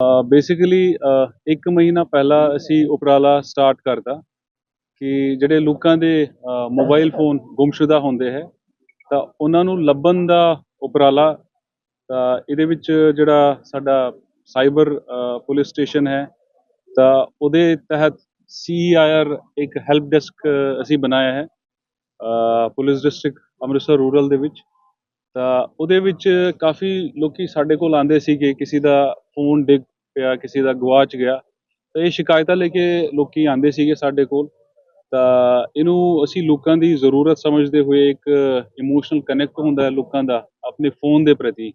Basically ਇੱਕ ਮਹੀਨਾ ਪਹਿਲਾਂ ਅਸੀਂ ਉਪਰਾਲਾ ਸਟਾਰਟ ਕਰਤਾ ਕਿ ਜਿਹੜੇ ਲੋਕਾਂ ਦੇ ਮੋਬਾਈਲ ਫੋਨ ਗੁੰਮਸ਼ੁਦਾ ਹੁੰਦੇ ਹੈ, ਤਾਂ ਉਹਨਾਂ ਨੂੰ ਲੱਭਣ ਦਾ ਉਪਰਾਲਾ, ਤਾਂ ਇਹਦੇ ਵਿੱਚ ਜਿਹੜਾ ਸਾਡਾ ਸਾਈਬਰ ਪੁਲਿਸ ਸਟੇਸ਼ਨ ਹੈ, ਤਾਂ ਉਹਦੇ ਤਹਿਤ ਸੀਆਈਆਰ ਇੱਕ ਹੈਲਪ ਡੈਸਕ ਅਸੀਂ ਬਣਾਇਆ ਹੈ ਪੁਲਿਸ ਡਿਸਟ੍ਰਿਕਟ ਅੰਮ੍ਰਿਤਸਰ ਰੂਰਲ ਦੇ ਵਿੱਚ। ਤਾਂ ਉਹਦੇ ਵਿੱਚ ਕਾਫੀ ਲੋਕੀ ਸਾਡੇ ਕੋਲ ਆਂਦੇ ਸੀਗੇ, ਕਿਸੇ ਦਾ ਫੋਨ ਡਿੱਗ ਪਿਆ, ਕਿਸੇ ਦਾ ਗਵਾਚ ਗਿਆ। ਤਾਂ ਇਹ ਸ਼ਿਕਾਇਤਾਂ ਲੈ ਕੇ ਲੋਕੀ ਆਂਦੇ ਸੀਗੇ ਸਾਡੇ ਕੋਲ। ਤਾਂ ਇਹਨੂੰ ਅਸੀਂ ਲੋਕਾਂ ਦੀ ਜ਼ਰੂਰਤ ਸਮਝਦੇ ਹੋਏ ਇੱਕ ਇਮੋਸ਼ਨਲ ਕਨੈਕਟ ਹੁੰਦਾ ਹੈ ਲੋਕਾਂ ਦਾ, ਆਪਣੇ ਫੋਨ ਦੇ ਪ੍ਰਤੀ।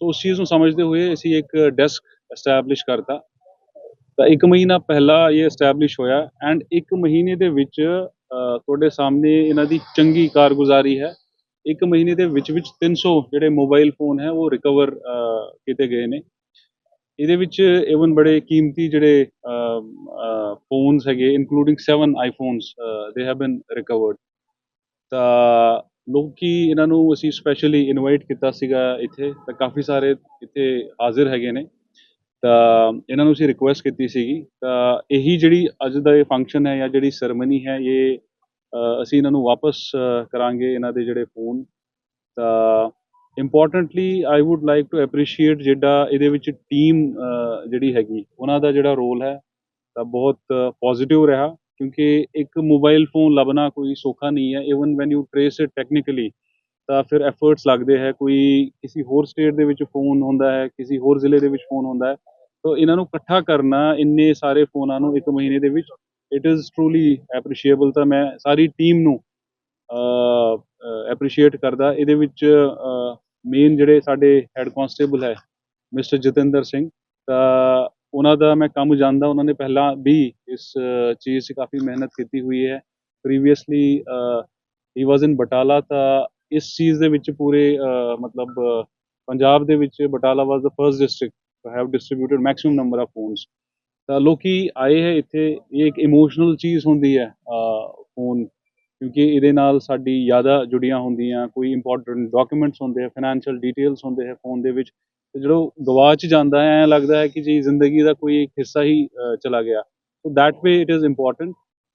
ਸੋ ਉਸ ਚੀਜ਼ ਨੂੰ ਸਮਝਦੇ ਹੋਏ ਅਸੀਂ ਇੱਕ ਡੈਸਕ ਐਸਟੈਬਲਿਸ਼ ਕਰਤਾ। ਤਾਂ ਇੱਕ ਮਹੀਨਾ ਪਹਿਲਾਂ ਇਹ ਐਸਟੈਬਲਿਸ਼ ਹੋਇਆ ਐਂਡ ਇੱਕ ਮਹੀਨੇ ਦੇ ਵਿੱਚ ਤੁਹਾਡੇ ਸਾਹਮਣੇ ਇਹਨਾਂ ਦੀ ਚੰਗੀ ਕਾਰਗੁਜ਼ਾਰੀ ਹੈ। ਇੱਕ ਮਹੀਨੇ ਦੇ ਵਿੱਚ ਵਿੱਚ 300 ਜਿਹੜੇ ਮੋਬਾਈਲ ਫੋਨ ਹੈ, ਉਹ ਰਿਕਵਰ ਕੀਤੇ ਗਏ ਨੇ। ਇਹਦੇ ਵਿੱਚ ਇਵਨ ਬੜੇ ਕੀਮਤੀ ਜਿਹੜੇ ਫੋਨਸ ਹੈਗੇ including 7 iPhones they have been recovered ਤਾਂ ਲੋਕੀ ਇਹਨਾਂ ਨੂੰ ਅਸੀਂ ਸਪੈਸ਼ਲੀ ਇਨਵਾਈਟ ਕੀਤਾ ਸੀਗਾ ਇੱਥੇ, ਤਾਂ ਕਾਫੀ ਸਾਰੇ ਇੱਥੇ ਹਾਜ਼ਰ ਹੈਗੇ ਨੇ। ਤਾਂ ਇਹਨਾਂ ਨੂੰ ਅਸੀਂ ਰਿਕੁਐਸਟ ਕੀਤੀ ਸੀਗੀ। ਤਾਂ ਇਹੀ ਜਿਹੜੀ ਅੱਜ ਦਾ ਇਹ ਫੰਕਸ਼ਨ ਹੈ ਜਾਂ ਜਿਹੜੀ ਸਰਮਨੀ ਹੈ, ਇਹ ਅਸੀਂ ਇਹਨਾਂ ਨੂੰ ਵਾਪਸ ਕਰਾਂਗੇ ਇਹਨਾਂ ਦੇ ਜਿਹੜੇ ਫੋਨ। ਤਾਂ importantly I would like to appreciate ਜਿਹੜਾ ਇਹਦੇ ਵਿੱਚ ਟੀਮ ਜਿਹੜੀ ਹੈਗੀ, ਉਹਨਾਂ ਦਾ ਜਿਹੜਾ ਰੋਲ ਹੈ, ਤਾਂ ਬਹੁਤ ਪੋਜ਼ਿਟਿਵ ਰਿਹਾ। ਕਿਉਂਕਿ ਇੱਕ ਮੋਬਾਈਲ ਫੋਨ ਲੱਭਣਾ ਕੋਈ ਸੌਖਾ ਨਹੀਂ ਹੈ। Even when you trace it technically ਤਾਂ ਫਿਰ ਐਫਰਟਸ ਲੱਗਦੇ ਹੈ। ਕੋਈ ਕਿਸੇ ਹੋਰ ਸਟੇਟ ਦੇ ਵਿੱਚ ਫੋਨ ਹੁੰਦਾ ਹੈ, ਕਿਸੇ ਹੋਰ ਜ਼ਿਲ੍ਹੇ ਦੇ ਵਿੱਚ ਫੋਨ ਹੁੰਦਾ ਹੈ। ਤਾਂ ਇਹਨਾਂ ਨੂੰ ਇਕੱਠਾ ਕਰਨਾ, ਇੰਨੇ ਸਾਰੇ ਫੋਨਾਂ ਨੂੰ ਇੱਕ ਮਹੀਨੇ ਦੇ ਵਿੱਚ ਇਟ ਇਜ਼ ਟਰੂਲੀ ਐਪਰੀਸ਼ੀਏਬਲ ਤਾਂ ਮੈਂ ਸਾਰੀ ਟੀਮ ਨੂੰ ਐਪਰੀਸ਼ੀਏਟ ਕਰਦਾ। ਇਹਦੇ ਵਿੱਚ ਮੇਨ ਜਿਹੜੇ ਸਾਡੇ ਹੈੱਡ ਕਾਂਸਟੇਬਲ ਹੈ ਮਿਸਟਰ ਜਤਿੰਦਰ ਸਿੰਘ, ਤਾਂ ਉਹਨਾਂ ਦਾ ਮੈਂ ਕੰਮ ਜਾਣਦਾ। ਉਹਨਾਂ ਨੇ ਪਹਿਲਾਂ ਵੀ ਇਸ ਚੀਜ਼ 'ਚ ਕਾਫੀ ਮਿਹਨਤ ਕੀਤੀ ਹੋਈ ਹੈ। ਪ੍ਰੀਵੀਅਸਲੀ ਹੀ ਵਾਸ ਇਨ ਬਟਾਲਾ ਤਾਂ ਇਸ ਚੀਜ਼ ਦੇ ਵਿੱਚ ਪੂਰੇ ਮਤਲਬ ਪੰਜਾਬ ਦੇ ਵਿੱਚ Batala was the first district to have distributed maximum number of phones ਤਾਂ ਲੋਕੀ ਆਏ ਹੈ ਇੱਥੇ, ਇਹ ਇੱਕ ਇਮੋਸ਼ਨਲ ਚੀਜ਼ ਹੁੰਦੀ ਹੈ ਫੋਨ ਕਿਉਂਕਿ ਇਹਦੇ ਨਾਲ ਸਾਡੀ ਯਾਦਾਂ ਜੁੜੀਆਂ ਹੁੰਦੀਆਂ, ਕੋਈ ਇੰਪੋਰਟੈਂਟ ਡਾਕੂਮੈਂਟਸ ਹੁੰਦੇ ਆ ਫਾਈਨੈਂਸ਼ੀਅਲ ਡੀਟੇਲਸ ਹੁੰਦੇ ਹੈ ਫੋਨ ਦੇ ਵਿੱਚ, ਤੇ ਜਦੋਂ ਗਵਾਚ ਜਾਂਦਾ ਹੈ, ਐਂ ਲੱਗਦਾ ਹੈ ਕਿ ਜੀ ਜ਼ਿੰਦਗੀ ਦਾ ਕੋਈ ਇੱਕ ਹਿੱਸਾ ਹੀ ਚਲਾ ਗਿਆ। So that way it is important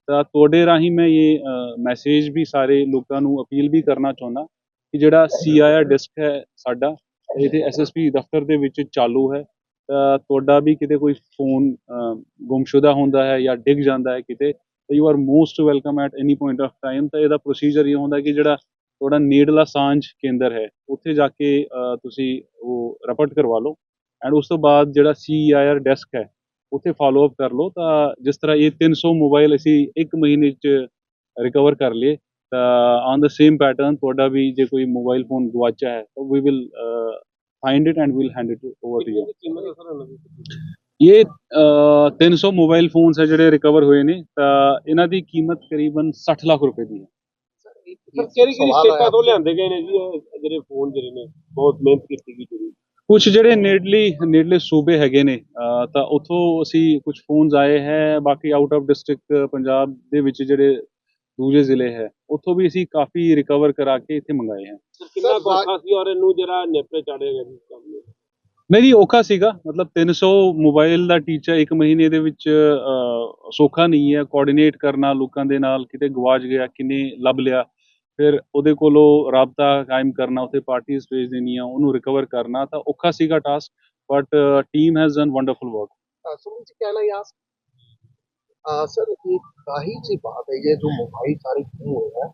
ਤਾਂ ਤੁਹਾਡੇ ਰਾਹੀਂ ਮੈਂ ਇਹ ਮੈਸੇਜ ਵੀ ਸਾਰੇ ਲੋਕਾਂ ਨੂੰ ਅਪੀਲ ਵੀ ਕਰਨਾ ਚਾਹੁੰਦਾ ਕਿ ਜਿਹੜਾ ਸੀਆਈਆਰ ਡਿਸਕ ਹੈ ਸਾਡਾ, ਇਹਦੇ ਐਸਐਸਪੀ ਦਫ਼ਤਰ ਦੇ ਵਿੱਚ ਚਾਲੂ ਹੈ। ਤੁਹਾਡਾ ਵੀ ਕਿਤੇ ਕੋਈ ਫੋਨ ਗੁੰਮਸ਼ੁਦਾ ਹੁੰਦਾ ਹੈ ਜਾਂ ਡਿੱਗ ਜਾਂਦਾ ਹੈ ਕਿਤੇ, ਤਾਂ you are most welcome at any point of time ਤਾਂ ਇਹਦਾ ਪ੍ਰੋਸੀਜਰ ਇਹ ਹੁੰਦਾ ਕਿ ਜਿਹੜਾ ਤੁਹਾਡਾ ਨੇੜਲਾ ਸਾਂਝ ਕੇਂਦਰ ਹੈ, ਉੱਥੇ ਜਾ ਕੇ ਤੁਸੀਂ ਉਹ ਰਪਟ ਕਰਵਾ ਲਓ ਐਂਡ ਉਸ ਤੋਂ ਬਾਅਦ ਜਿਹੜਾ ਸੀਆਈਆਰ ਡੈਸਕ ਹੈ, ਉੱਥੇ ਫਾਲੋ ਅਪ ਕਰ ਲਓ, ਤਾਂ ਜਿਸ ਤਰ੍ਹਾਂ ਇਹ 300 ਮੋਬਾਈਲ ਅਸੀਂ ਇੱਕ ਮਹੀਨੇ 'ਚ ਰਿਕਵਰ ਕਰ ਲਏ, ਤਾਂ ਔਨ ਦਾ ਸੇਮ ਪੈਟਰਨ ਤੁਹਾਡਾ ਵੀ ਜੇ ਕੋਈ ਮੋਬਾਈਲ ਫੋਨ ਗਵਾਚਾ ਹੈ, ਤਾਂ we will find it and will hand it over to you ਇਹ ਅ, 300 ਮੋਬਾਈਲ ਫੋਨਸ ਹੈ ਜਿਹੜੇ ਰਿਕਵਰ ਹੋਏ ਨੇ ਤਾਂ ਇਹਨਾਂ ਦੀ ਕੀਮਤ ਕਰੀਬਨ 60 ਲੱਖ ਰੁਪਏ ਦੀ ਹੈ। ਸਰ ਕਿਹੜੀ ਕਿਹੜੀ ਸਟੇਟਾਂ ਤੋਂ ਲਿਆਂਦੇ ਗਏ ਨੇ ਜੀ ਇਹ ਜਿਹੜੇ ਫੋਨ ਜਿਹੜੇ ਨੇ? ਬਹੁਤ ਮਿਹਨਤ ਕੀਤੀ ਗਈ ਜਿਹੜੀ। ਕੁਝ ਜਿਹੜੇ ਨੇੜਲੀ ਨੇੜਲੇ ਸੂਬੇ ਹੈਗੇ ਨੇ ਤਾਂ ਉੱਥੋਂ ਅਸੀਂ ਕੁਝ ਫੋਨਸ ਆਏ ਹੈ ਬਾਕੀ ਆਊਟ ਆਫ ਡਿਸਟ੍ਰਿਕਟ ਪੰਜਾਬ ਦੇ ਵਿੱਚ ਜਿਹੜੇ ਦੂਜੇ ਜ਼ਿਲ੍ਹੇ ਹੈ। ਉੱਥੋਂ ਵੀ ਅਸੀਂ ਕਾਫੀ ਰਿਕਵਰ ਕਰਾ ਕੇ ਇੱਥੇ ਮੰਗਾਏ ਹਨ ਕਿੰਨਾ ਔਖਾ ਸੀ ਔਰ ਇਹਨੂੰ ਜਿਹੜਾ ਨੇਪਰੇ ਚਾੜਿਆ ਗਿਆ ਸੀ ਕੰਮ ਨੂੰ? ਨਹੀਂ ਜੀ ਔਖਾ ਸੀਗਾ। ਮਤਲਬ 300 ਮੋਬਾਈਲ ਦਾ ਟੀਚਾ ਇੱਕ ਮਹੀਨੇ ਦੇ ਵਿੱਚ ਸੌਖਾ ਨਹੀਂ ਹੈ। ਕੋਆਰਡੀਨੇਟ ਕਰਨਾ ਲੋਕਾਂ ਦੇ ਨਾਲ ਕਿਤੇ ਗਵਾਚ ਗਿਆ ਕਿੰਨੇ ਲੱਭ ਲਿਆ। ਫਿਰ ਉਹਦੇ ਕੋਲੋਂ ਰਾਬਤਾ ਕਾਇਮ ਕਰਨਾ ਉਥੇ ਪਾਰਟੀਆਂ ਭੇਜ ਦੇਣੀਆਂ ਉਹਨੂੰ ਰਿਕਵਰ ਕਰਨਾ ਤਾਂ ਔਖਾ ਸੀਗਾ task but team has done wonderful work Suman ji ਕਹਿਣਾ ਯਾਰ आ, सर एक ज़ाहिर सी बात है ये जो मोबाइल सारे गुम हुए हैं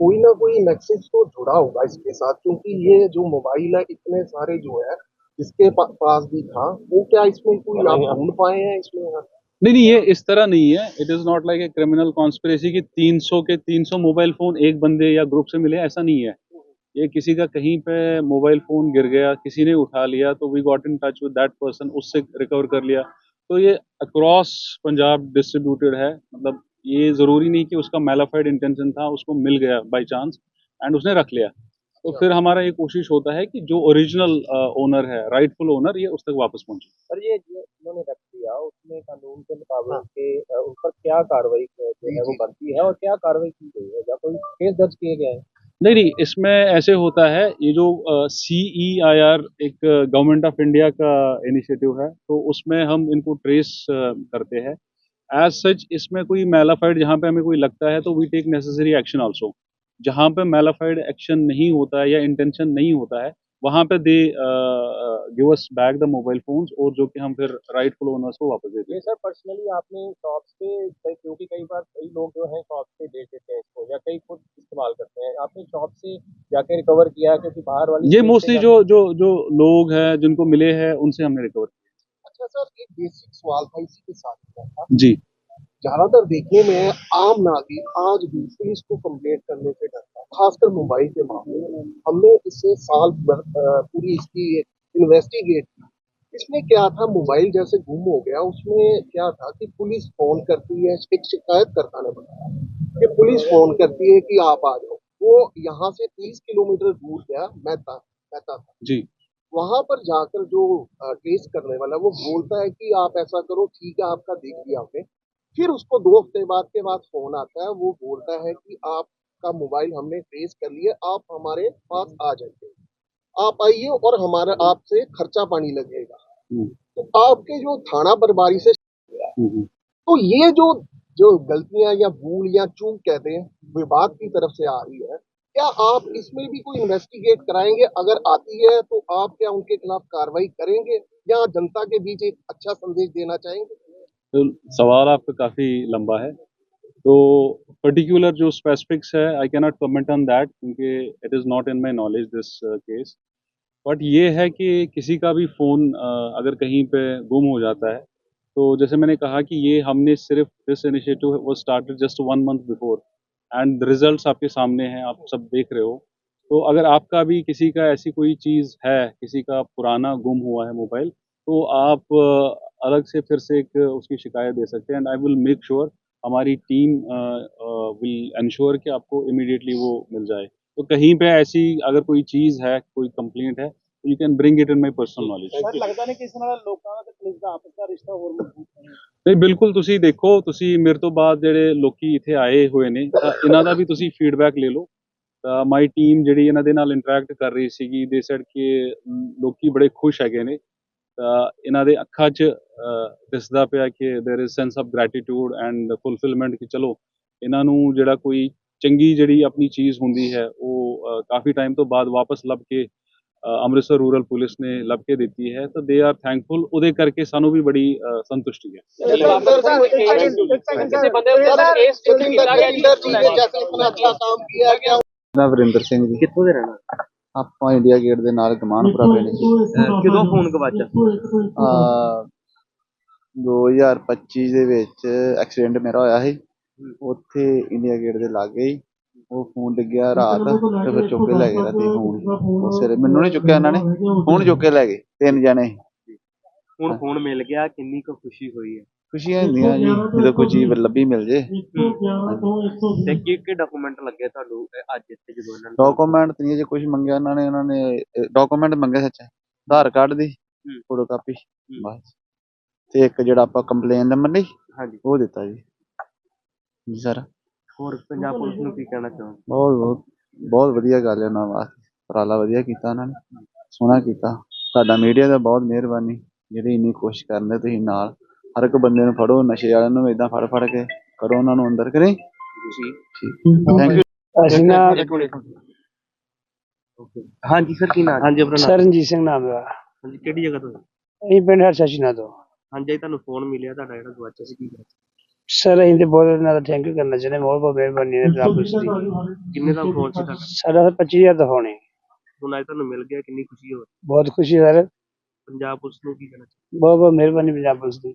कोई ना कोई मैसेज तो जुड़ा होगा इसके साथ क्योंकि ये जो मोबाइल है इतने सारे जो है जिसके पा, पास भी था वो क्या इसमें कोई आप ढूंढ पाए हैं इसमें? है? नहीं नहीं ये इस तरह नहीं है। It is not like a criminal conspiracy कि 300 के 300 मोबाइल फ़ोन एक बंदे या ग्रुप से मिले ऐसा नहीं है। ये किसी का कहीं पे मोबाइल फ़ोन गिर गया किसी ने उठा लिया तो we got in touch with that person उससे रिकवर कर लिया। तो ये अक्रॉस पंजाब डिस्ट्रीब्यूटेड है मतलब ये ज़रूरी नहीं कि उसका मेलाफाइड इंटेंशन था उसको मिल गया बाई चांस एंड उसने रख लिया। तो फिर हमारा ये कोशिश होता है कि जो ओरिजिनल ओनर है राइटफुल ओनर ये उस तक वापस पहुँचे। सर ये जो उन्होंने रख दिया उसमें कानून के मुताबिक के उन पर क्या कार्रवाई जो है वो बनती है और क्या कार्रवाई की गई है? या कोई केस दर्ज किए गए हैं? नहीं नहीं, इसमें ऐसे होता है, ये जो सी ई आई आर एक गवर्नमेंट ऑफ़ इंडिया का इनिशिएटिव है तो उसमें हम इनको ट्रेस करते हैं। एज सच इसमें कोई मेलाफाइड जहाँ पे हमें कोई लगता है तो we take necessary action also जहाँ पे मेलाफाइड एक्शन नहीं होता है या इंटेंशन नहीं होता है, वहाँ पे they give us back the mobile phones और जो कि हम फिर राइटफुल ओनर्स को वापस देते हैं सर पर्सनली आपने शॉप्स पे क्योंकि कई बार कई लोग जो हैं शॉप पे बेच देते हैं इसको या कई खुद इस्तेमाल करते हैं। आपने शॉप से जाके रिकवर किया क्योंकि बाहर वाली ये मोस्टली जो जो जो लोग हैं जिनको मिले हैं उनसे हमने रिकवर किया। अच्छा सर एक बेसिक सवाल था इसी के साथ जी। ज़्यादातर देखने में आम नागरिक आज भी पुलिस को कंप्लेंट करने से डरता है खासकर मुंबई के मामले में। हमने इससे साल पूरी इसकी इन्वेस्टिगेट इसमें क्या था? मोबाइल जैसे गुम हो गया। उसमें क्या था कि पुलिस फ़ोन करती है एक शिकायतकर्ता ने बताया कि पुलिस फ़ोन करती है कि आप आ जाओ। वो यहाँ से 30 किलोमीटर दूर गया मेहता मेहता था। जी। वहाँ पर जाकर जो टेस्ट करने वाला वो बोलता है कि आप ऐसा करो ठीक है आपका देख लिया हमने। फिर उसको दो हफ़्ते बाद के बाद फ़ोन आता है वो बोलता है कि आपका मोबाइल हमने ट्रेस कर लिया आप हमारे पास आ जाइए। आप आइए और हमारा आपसे खर्चा पानी लगेगा। हम्म, तो आपके जो थाना बरबारी से हम्म, हम्म। तो ये जो जो गलतियाँ या भूल या चूक कहते हैं विभाग की तरफ़ से आ रही है क्या आप इसमें भी कोई इन्वेस्टिगेट कराएँगे? अगर आती है तो आप क्या उनके खिलाफ कार्रवाई करेंगे? या जनता के बीच एक अच्छा संदेश देना चाहेंगे? तो सवाल आपका काफ़ी लंबा है। तो पर्टिकुलर जो स्पेसिफिक्स है I cannot comment on that क्योंकि it is not in my knowledge this case but ये है कि किसी का भी फ़ोन अगर कहीं पे गुम हो जाता है तो जैसे मैंने कहा कि ये हमने सिर्फ़ दिस इनिशिएटिव वो started just one month before and results आपके सामने हैं आप सब देख रहे हो। तो अगर आपका भी किसी का ऐसी कोई चीज़ है किसी का पुराना गुम हुआ है मोबाइल तो आप अ, अलग से फिर से एक उसकी शिकायत दे सकते हैं and I will make sure हमारी टीम विल इंश्योर कि आपको इमीडिएटली वो मिल जाए तो कहीं पे ऐसी अगर कोई चीज़ है कोई कंप्लेंट है you can bring it in my personal knowledge sir ਲੱਗਦਾ ਨਹੀਂ ਕਿ ਇਸ ਨਾਲ ਲੋਕਾਂ ਦਾ ਤੇ ਪੁਲਿਸ ਦਾ ਆਪਸ ਦਾ ਰਿਸ਼ਤਾ ਹੋਰ ਮਜ਼ਬੂਤ ਹੋਣਾ ਨਹੀਂ ਬਿਲਕੁਲ ਤੁਸੀਂ ਦੇਖੋ ਤੁਸੀਂ ਮੇਰੇ ਤੋਂ ਬਾਅਦ ਜਿਹੜੇ ਲੋਕੀ ਇੱਥੇ ਆਏ ਹੋਏ ਨੇ ਤਾਂ ਇਹਨਾਂ ਦਾ ਵੀ ਤੁਸੀਂ ਫੀਡਬੈਕ ਲੈ ਲਓ ਤਾਂ ਮਾਈ ਟੀਮ ਜਿਹੜੀ ਇਹਨਾਂ ਦੇ ਨਾਲ ਇੰਟਰੈਕਟ ਕਰ ਰਹੀ ਸੀਗੀ ਦੇ ਸੈਡ ਕਿ ਅਮ, ਲੋਕੀ ਬੜੇ ਖੁਸ਼ ਹੈਗੇ ਨੇ ਤਾਂ ਇਹਨਾਂ ਦੇ ਅੱਖਾਂ 'ਚ ਅ, ਦਿਸਦਾ ਪਿਆ ਕਿ there is sense of gratitude and fulfilment ਕਿ ਚਲੋ ਇਹਨਾਂ ਨੂੰ ਜਿਹੜਾ ਕੋਈ ਚੰਗੀ ਜਿਹੜੀ ਆਪਣੀ ਚੀਜ਼ ਹੁੰਦੀ ਹੈ ਉਹ ਅ, ਕਾਫੀ ਟਾਈਮ ਤੋਂ ਬਾਅਦ ਵਾਪਸ ਲੱਭ ਕੇ ਅ, ਅੰਮ੍ਰਿਤਸਰ ਰੂਰਲ ਪੁਲਿਸ ਨੇ ਲੱਭ ਕੇ ਦਿੱਤੀ ਹੈ ਤਾਂ ਦੇ ਆਰ ਥੈਂਕਫੁਲ ਉਹਦੇ ਕਰਕੇ ਸਾਨੂੰ ਵੀ ਬੜੀ ਅ, ਸੰਤੁਸ਼ਟੀ ਹੈ ਕਿਸੇ ਬੰਦੇ ਦੇ ਉੱਤੇ ਕੇਸ जतिंदर जतिंदर जी ने जैसे इतना अच्छा काम किया क्या ਮੈਂ ਵਰਿੰਦਰ ਸਿੰਘ ਜੀ ਕਿੱਥੋਂ ਦੇ ਰਹਿਣਾ ਆਪਾਂ ਇੰਡੀਆ ਗੇਟ ਦੇ ਨਾਲ ਗਮਾਨਪੁਰਾ ਪਿੰਡ ਜੀ ਕਿਦੋਂ ਫੋਨ ਗਵਾਚਾ ਆ 2025 ਦੇ ਵਿੱਚ ਐਕਸੀਡੈਂਟ ਮੇਰਾ ਹੋਇਆ ਸੀ। ਉੱਥੇ ਇੰਡੀਆ ਗੇਟ ਦੇ ਲਾਗੇ ਹੀ ਉਹ ਫੋਨ ਡਿੱਗਿਆ ਰਾਤ ਤੇ ਫਿਰ ਚੁੱਕ ਕੇ ਲੈ ਗਏ ਰਾਤੀ ਫੋਨ। ਉਹ ਸਿਰੇ ਮੈਨੂੰ ਨਹੀਂ ਚੁੱਕਿਆ ਇਹਨਾਂ ਨੇ। ਫੋਨ ਚੁੱਕ ਕੇ ਲੈ ਗਏ ਤਿੰਨ ਜਣੇ। ਸੀ। ਹੁਣ ਫੋਨ ਮਿਲ ਗਿਆ ਕਿੰਨੀ ਕੁ ਖੁਸ਼ੀ ਹੋਈ ਹੈ? ਖੁਸ਼ੀਆਂ ਹੁੰਦੀਆਂ ਜੀ ਜਦੋਂ ਕੋਈ ਚੀਜ਼ ਲੱਭੀ ਮਿਲ ਜੇ। ਤੇ ਕੀ ਕੀ ਡਾਕੂਮੈਂਟ ਲੱਗੇ ਤੁਹਾਨੂੰ ਇਹ ਅੱਜ ਇੱਥੇ ਜਦੋਂ ਇਹਨਾਂ ਨੇ ਡਾਕੂਮੈਂਟ ਨਹੀਂ ਜੇ ਕੁਝ ਮੰਗਿਆ ਇਹਨਾਂ ਨੇ ਉਹਨਾਂ ਨੇ ਡਾਕੂਮੈਂਟ ਮੰਗੇ ਸੱਚ। ਆਧਾਰ ਕਾਰਡ ਦੀ ਹੂੰ। ਫੋਟੋ ਕਾਪੀ ਬਸ। ਤੇ ਇੱਕ ਜਿਹੜਾ ਆਪਾਂ ਕੰਪਲੇਨ ਨੰਬਰ ਨਹੀਂ ਹਾਂਜੀ। ਉਹ ਦਿੱਤਾ ਜੀ। ਜੀ ਸਰ। ਹੋਰ ਪੰਜਾਬ ਪੁਲਿਸ ਨੂੰ ਕੀ ਕਹਿਣਾ ਚਾਹੋਗੇ? ਬਹੁਤ ਬਹੁਤ ਬਹੁਤ ਵਧੀਆ ਗੱਲ ਹੈ ਉਹਨਾਂ ਵਾਸਤੇ। ਉਪਰਾਲਾ ਵਧੀਆ ਕੀਤਾ ਉਹਨਾਂ ਨੇ। ਸੋਹਣਾ ਕੀਤਾ। ਤੁਹਾਡਾ ਮੀਡੀਆ ਦਾ ਬਹੁਤ ਮਿਹਰਬਾਨੀ। ਜਿਹੜੀ ਇੰਨੀ ਕੋਸ਼ਿਸ਼ ਕਰਦੇ ਤੁਸੀਂ ਨਾਲ। ਹਰ ਇੱਕ ਬੰਦੇ ਨੂੰ ਫੜੋ ਨਸ਼ੇ ਵਾਲਿਆਂ ਨੂੰ ਇਦਾਂ ਫੜ ਫੜ ਕੇ ਕਰੋ ਉਹਨਾਂ ਨੂੰ ਅੰਦਰ ਕਰੇ। ਜੀ ਠੀਕ। ਥੈਂਕ ਯੂ ਅਸੀਂ ਨਾ ਹਾਂਜੀ ਸਰ ਕੀ ਨਾਮ ਹਾਂਜੀ ਆਪਣਾ ਨਾਮ ਸਰਨਜੀਤ ਸਿੰਘ ਨਾਮ ਦਾ ਹਾਂਜੀ ਕਿਹੜੀ ਜਗ੍ਹਾ ਤੋਂ? ਅਸੀਂ ਪਿੰਡ ਹਰਸ਼ਾਸ਼ੀਨਾ ਤੋਂ ਹਾਂਜੀ ਤੁਹਾਨੂੰ ਫੋਨ ਮਿਲਿਆ ਤੁਹਾਡਾ ਜਿਹੜਾ ਗਵਾਚਾ ਸੀ ਕੀ ਗੱਲ ਸਰ ਅਸੀਂ ਤੇ ਬਹੁਤ ਦਾ ਥੈਂਕ ਯੂ ਕਰਨਾ ਚਾਹੁੰਦੇ ਹਾਂ, ਬਹੁਤ ਬਹੁਤ ਮਿਹਰਬਾਨੀ ਹੈ ਪੰਜਾਬ ਪੁਲਿਸ ਦੀ। ਕਿੰਨੇ ਦਾ ਫੋਨ ਸੀ ਤੁਹਾਡਾ? ਸਾਡਾ ਤਾਂ 25000 ਦਾ ਫੋਨ ਹੈ ਹੁਣ ਅੱਜ ਤੁਹਾਨੂੰ ਮਿਲ ਗਿਆ ਕਿੰਨੀ ਖੁਸ਼ੀ ਹੋ ਬਹੁਤ ਖੁਸ਼ੀ ਹੈ ਸਰ। ਪੰਜਾਬ ਪੁਲਿਸ ਨੂੰ ਕੀ ਕਹਿਣਾ ਬਹੁਤ ਬਹੁਤ ਮਿਹਰਬਾਨੀ ਪੰਜਾਬ ਪੁਲਿਸ ਦੀ।